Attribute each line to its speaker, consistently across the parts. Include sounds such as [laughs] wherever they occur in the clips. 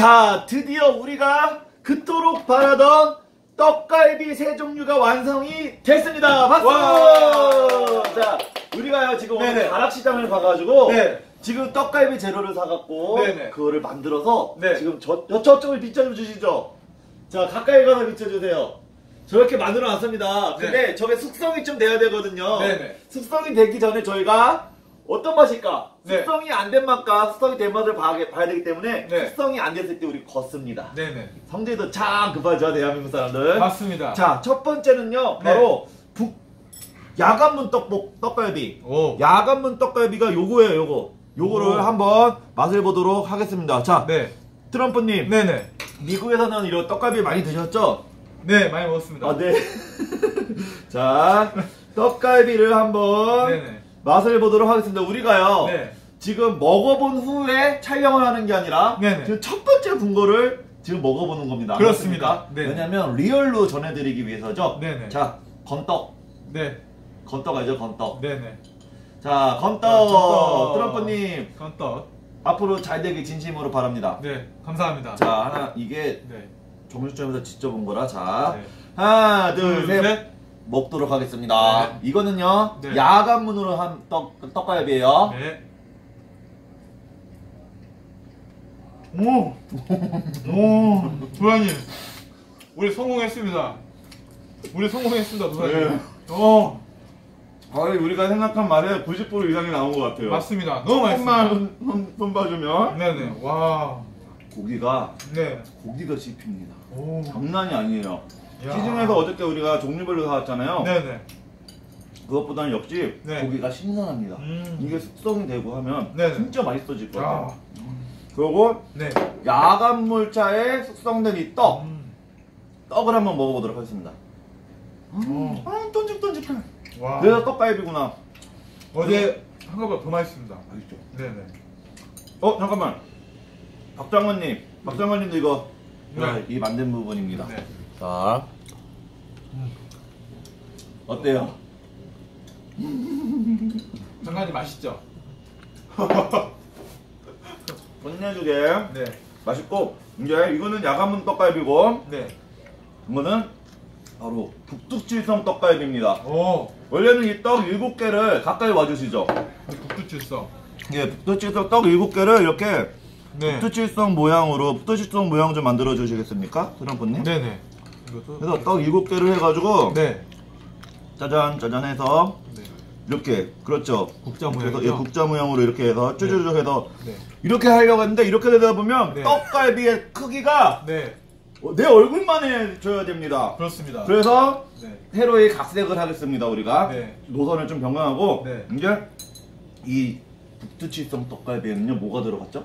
Speaker 1: 자, 드디어 우리가 그토록 바라던 떡갈비 세 종류가 완성이 됐습니다. 박수!
Speaker 2: 와!
Speaker 1: 자, 우리가요, 지금 오늘
Speaker 2: 네네.
Speaker 1: 가락시장을 가가지고,
Speaker 2: 네.
Speaker 1: 지금 떡갈비 재료를 사갖고,
Speaker 2: 네네.
Speaker 1: 그거를 만들어서,
Speaker 2: 네.
Speaker 1: 지금 저, 저, 저쪽을 비춰주시죠. 자, 가까이 가서 비춰주세요. 저렇게 만들어 놨습니다. 근데 저게 숙성이 좀 돼야 되거든요.
Speaker 2: 네네.
Speaker 1: 숙성이 되기 전에 저희가 어떤 맛일까?
Speaker 2: 네.
Speaker 1: 숙성이 안 된 맛과 숙성이 된 맛을 봐야, 봐야 되기 때문에
Speaker 2: 네.
Speaker 1: 숙성이 안 됐을 때 우리 걷습니다.
Speaker 2: 네네.
Speaker 1: 성질도 참 급하죠, 대한민국 사람들.
Speaker 2: 맞습니다.
Speaker 1: 자, 첫 번째는요,
Speaker 2: 네.
Speaker 1: 바로 북 야간문 떡복 떡갈비.
Speaker 2: 오.
Speaker 1: 야간문 떡갈비가 요거예요, 요거. 요거를
Speaker 2: 오.
Speaker 1: 한번 맛을 보도록 하겠습니다. 자,
Speaker 2: 네.
Speaker 1: 트럼프님,
Speaker 2: 네네.
Speaker 1: 미국에서는 이런 떡갈비 많이 드셨죠?
Speaker 2: 네, 많이 먹었습니다.
Speaker 1: 아, 네. [laughs] 자, 떡갈비를 한번
Speaker 2: 네네.
Speaker 1: 맛을 보도록 하겠습니다. 우리가요,
Speaker 2: 네.
Speaker 1: 지금 먹어본 후에 촬영을 하는 게 아니라,
Speaker 2: 네네.
Speaker 1: 지금 첫 번째 군 거를 지금 먹어보는 겁니다.
Speaker 2: 그렇습니다.
Speaker 1: 맞습니까?
Speaker 2: 네.
Speaker 1: 왜냐면 리얼로 전해드리기 위해서죠.
Speaker 2: 네네.
Speaker 1: 자, 건떡.
Speaker 2: 네.
Speaker 1: 건떡 알죠? 건떡.
Speaker 2: 네네.
Speaker 1: 자, 건떡.
Speaker 2: 자, 건떡.
Speaker 1: 트럼프님,
Speaker 2: 건떡.
Speaker 1: 앞으로 잘 되길 진심으로 바랍니다.
Speaker 2: 네. 감사합니다.
Speaker 1: 자, 하나, 이게
Speaker 2: 네.
Speaker 1: 조물주점에서 직접 온 거라, 자.
Speaker 2: 네.
Speaker 1: 하나, 둘,
Speaker 2: 둘,
Speaker 1: 셋.
Speaker 2: 셋.
Speaker 1: 먹도록 하겠습니다.
Speaker 2: 네.
Speaker 1: 이거는요,
Speaker 2: 네.
Speaker 1: 야간문으로 한 떡, 떡갈비예요
Speaker 2: 네.
Speaker 1: 오!
Speaker 2: 오. 도라님. 우리 성공했습니다. 우리 성공했습니다, 도라님.
Speaker 1: 네.
Speaker 2: 어.
Speaker 1: 거의 우리가 생각한 말에 90% 이상이 나온 것 같아요.
Speaker 2: 맞습니다. 너무 맛있습니다.
Speaker 1: 조금만 손, 손 봐주면
Speaker 2: 네네. 와.
Speaker 1: 고기가
Speaker 2: 네.
Speaker 1: 고기가 씹힙니다.
Speaker 2: 오.
Speaker 1: 장난이 아니에요.
Speaker 2: 야.
Speaker 1: 시중에서 어저께 우리가 종류별로 사왔잖아요.
Speaker 2: 네네.
Speaker 1: 그것보다는 역시
Speaker 2: 네.
Speaker 1: 고기가 신선합니다.
Speaker 2: 음.
Speaker 1: 이게 숙성이 되고 하면
Speaker 2: 네네.
Speaker 1: 진짜 맛있어질 거예요.
Speaker 2: 아.
Speaker 1: 그리고
Speaker 2: 네.
Speaker 1: 야간 물차에 숙성된 이 떡,
Speaker 2: 음.
Speaker 1: 떡을 한번 먹어보도록 하겠습니다.
Speaker 2: 어.
Speaker 1: 아, 쫀득쫀득해.
Speaker 2: 와.
Speaker 1: 그래서 떡갈비구나.
Speaker 2: 어제 한 것보다 더 맛있습니다.
Speaker 1: 맛있죠.
Speaker 2: 네네.
Speaker 1: 어, 잠깐만. 박장원님, 박장원님도 이거
Speaker 2: 네.
Speaker 1: 아, 이 만든 부분입니다.
Speaker 2: 네.
Speaker 1: 자, 어때요? [laughs]
Speaker 2: 장관님 맛있죠? [laughs]
Speaker 1: 끝내주게
Speaker 2: 네.
Speaker 1: 맛있고 이제 이거는 야간문 떡갈비고
Speaker 2: 네.
Speaker 1: 이거는 바로 북두칠성 떡갈비입니다.
Speaker 2: 오.
Speaker 1: 원래는 이 떡 7개를 가까이 와주시죠.
Speaker 2: 국두칠성.
Speaker 1: 예, 북두칠성 떡 7개를 이렇게
Speaker 2: 네.
Speaker 1: 북두칠성 모양으로 북두칠성 모양 좀 만들어 주시겠습니까? 트럼프님?
Speaker 2: 네네.
Speaker 1: 그래서 떡 7개를 해가지고
Speaker 2: 네.
Speaker 1: 짜잔 짜잔 해서
Speaker 2: 네.
Speaker 1: 이렇게 그렇죠.
Speaker 2: 국자 모양이죠?
Speaker 1: 예, 국자 모양으로 이렇게 해서 쭈쭈쭈 해서
Speaker 2: 네.
Speaker 1: 이렇게 하려고 했는데 이렇게 되다 보면
Speaker 2: 네.
Speaker 1: 떡갈비의 크기가
Speaker 2: 네.
Speaker 1: 내 얼굴만 해줘야 됩니다.
Speaker 2: 그렇습니다.
Speaker 1: 그래서
Speaker 2: 네.
Speaker 1: 새로의 각색을 하겠습니다 우리가
Speaker 2: 네.
Speaker 1: 노선을 좀 변경하고
Speaker 2: 네.
Speaker 1: 이제 이 북두칠성 떡갈비에는요 뭐가 들어갔죠?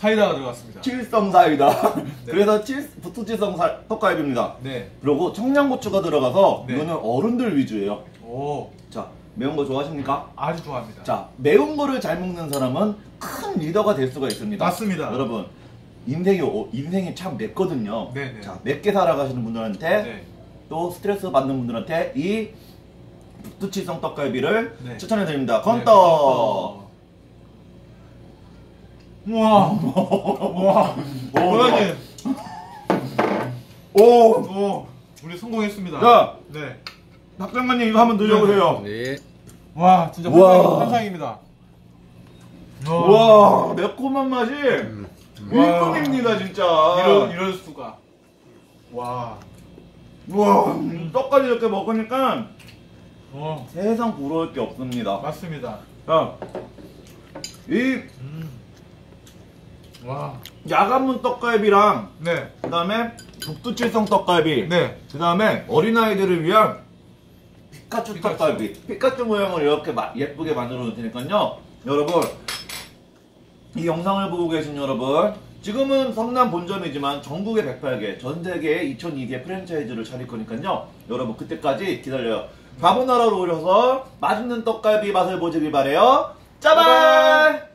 Speaker 2: 사이다가 들어갔습니다.
Speaker 1: 칠성 사이다.
Speaker 2: 네.
Speaker 1: 그래서 칠, 북두칠성 사- 떡갈비입니다.
Speaker 2: 네.
Speaker 1: 그리고 청양고추가 들어가서
Speaker 2: 네.
Speaker 1: 이거는 어른들 위주예요.
Speaker 2: 오.
Speaker 1: 자 매운 거 좋아하십니까?
Speaker 2: 아주 좋아합니다.
Speaker 1: 자 매운 거를 잘 먹는 사람은 큰 리더가 될 수가 있습니다.
Speaker 2: 맞습니다.
Speaker 1: 여러분 인생이 어- 인생이 참 맵거든요.
Speaker 2: 네 네.
Speaker 1: 자 맵게 살아가시는 분들한테
Speaker 2: 네.
Speaker 1: 또 스트레스 받는 분들한테 이 북두칠성 떡갈비를
Speaker 2: 네.
Speaker 1: 추천해 드립니다.
Speaker 2: 네, 건떡. 우와. 우와. 도라님.
Speaker 1: 오.
Speaker 2: 오. 우리 성공했습니다.
Speaker 1: 자
Speaker 2: 네.
Speaker 1: 박장관님 이거 한번 드셔보세요.
Speaker 3: 네.
Speaker 2: 와, 진짜
Speaker 1: 우와.
Speaker 2: 환상, 환상입니다.
Speaker 1: 와 매콤한 맛이
Speaker 2: 와.
Speaker 1: 일품입니다 진짜.
Speaker 2: 이럴, 이럴 수가. 와.
Speaker 1: 와 떡까지 이렇게 먹으니까
Speaker 2: 어.
Speaker 1: 세상 부러울 게 없습니다.
Speaker 2: 맞습니다.
Speaker 1: 자, 이
Speaker 2: 음. 와.
Speaker 1: 야간문 떡갈비랑
Speaker 2: 네.
Speaker 1: 그다음에 북두칠성 떡갈비,
Speaker 2: 네.
Speaker 1: 그다음에 어린아이들을 위한 피카츄,
Speaker 2: 피카츄.
Speaker 1: 떡갈비, 피카츄 모양을 이렇게 마- 예쁘게 만들어 놓을 테니까요. 여러분, 이 영상을 보고 계신 여러분, 지금은 성남 본점이지만 전국에 108개, 전 세계에 2002개 프랜차이즈를 차릴 거니까요. 여러분, 그때까지 기다려요. 바보나라로 오셔서 맛있는 떡갈비 맛을 보시길 바래요. 짜발!